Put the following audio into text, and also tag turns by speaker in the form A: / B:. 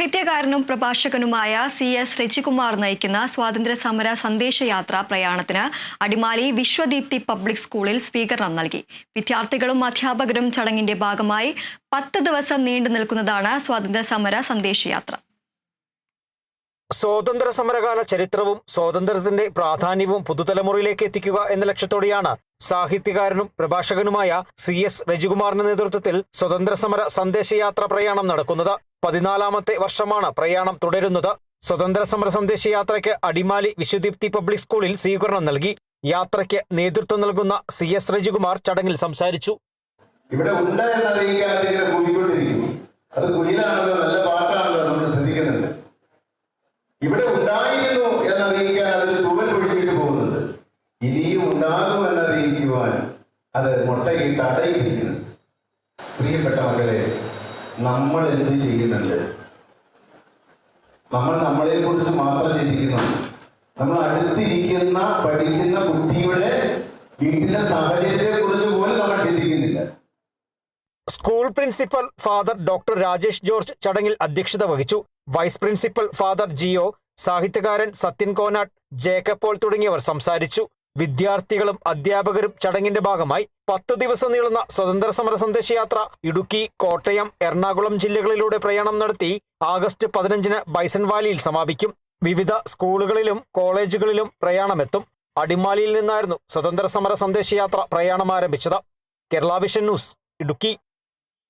A: സാഹിത്യകാരനും പ്രഭാഷകനുമായ C S Rajikumar നയിക്കുന്ന സ്വാതന്ത്ര്യ സമര സന്ദേശയാത്ര പ്രയാണത്തിന് അടിമാലി വിശ്വദീപ്തി പബ്ലിക് സ്കൂളിൽ സ്വീകരണം നൽകി. വിദ്യാർത്ഥികളും അധ്യാപകരും ചടങ്ങിന്റെ ഭാഗമായി പത്ത് ദിവസം നീണ്ടു നിൽക്കുന്നതാണ് സ്വാതന്ത്ര്യ സമര സന്ദേശയാത്ര.
B: സ്വാതന്ത്ര്യ സമരകാല ചരിത്രവും സ്വാതന്ത്ര്യത്തിന്റെ പ്രാധാന്യവും പുതുതലമുറയിലേക്ക് എത്തിക്കുക എന്ന ലക്ഷ്യത്തോടെയാണ് സാഹിത്യകാരനും പ്രഭാഷകനുമായ സി എസ് രജികുമാറിന്റെ നേതൃത്വത്തിൽ സ്വതന്ത്ര സമര സന്ദേശയാത്ര പ്രയാണം നടക്കുന്നത്. പതിനാലാമത്തെ വർഷമാണ് പ്രയാണം തുടരുന്നത്. സ്വതന്ത്ര സമര സന്ദേശ യാത്രയ്ക്ക് അടിമാലി വിശ്വദീപ്തി പബ്ലിക് സ്കൂളിൽ സ്വീകരണം നൽകി. യാത്രയ്ക്ക് നേതൃത്വം നൽകുന്ന സി എസ് രജികുമാർ ചടങ്ങിൽ സംസാരിച്ചു.
C: ഇവിടെ ഉണ്ട് എന്നറിയിക്കാതെ ഇങ്ങനെ കൂടിക്കൊണ്ടിരിക്കുന്നു അത് കുയിലാണല്ലോ നല്ല പാട്ടാണല്ലോ നമ്മൾ ശ്രദ്ധിക്കുന്നുണ്ട്. ഇവിടെ ഉണ്ടായിരുന്നു എന്നറിയിക്കാൻ അതിന് തൂവൽ പൊഴിച്ചിട്ട് പോകുന്നുണ്ട് ഇനിയും ഉണ്ടാകും എന്നറിയിക്കുവാൻ അത് മുട്ടയിൽ അടയിരിക്കുന്നത് പ്രിയപ്പെട്ട മക്കളെ നമ്മൾ എന്ത് ചെയ്യുന്നുണ്ട്? നമ്മൾ നമ്മളെ കുറിച്ച് മാത്രം ചിന്തിക്കുന്നു. നമ്മൾ അടുത്തിരിക്കുന്ന പഠിക്കുന്ന കുട്ടിയുടെ വീട്ടിലെ സാഹചര്യത്തെ കുറിച്ച് പോലും നമ്മൾ ചിന്തിക്കുന്നില്ല.
B: School principal father doctor Rajesh George ചടങ്ങിൽ അധ്യക്ഷത വഹിച്ചു. വൈസ് പ്രിൻസിപ്പൽ ഫാദർ ജിയോ സാഹിത്യകാരൻ സത്യൻ കോനാട്ട് ജേക്കബ് പോൾ തുടങ്ങിയവർ സംസാരിച്ചു. വിദ്യാർത്ഥികളും അധ്യാപകരും ചടങ്ങിന്റെ ഭാഗമായി പത്ത് ദിവസം നീളുന്ന സ്വതന്ത്ര സമര സന്ദേശയാത്ര ഇടുക്കി കോട്ടയം എറണാകുളം ജില്ലകളിലൂടെ പ്രയാണം നടത്തി ആഗസ്റ്റ് പതിനഞ്ചിന് ബൈസൺ വാലിയിൽ സമാപിക്കും. വിവിധ സ്കൂളുകളിലും കോളേജുകളിലും പ്രയാണമെത്തും. അടിമാലിയിൽ നിന്നായിരുന്നു സ്വതന്ത്ര സമര സന്ദേശയാത്ര പ്രയാണം ആരംഭിച്ചത്. Kerala vision news Idukki.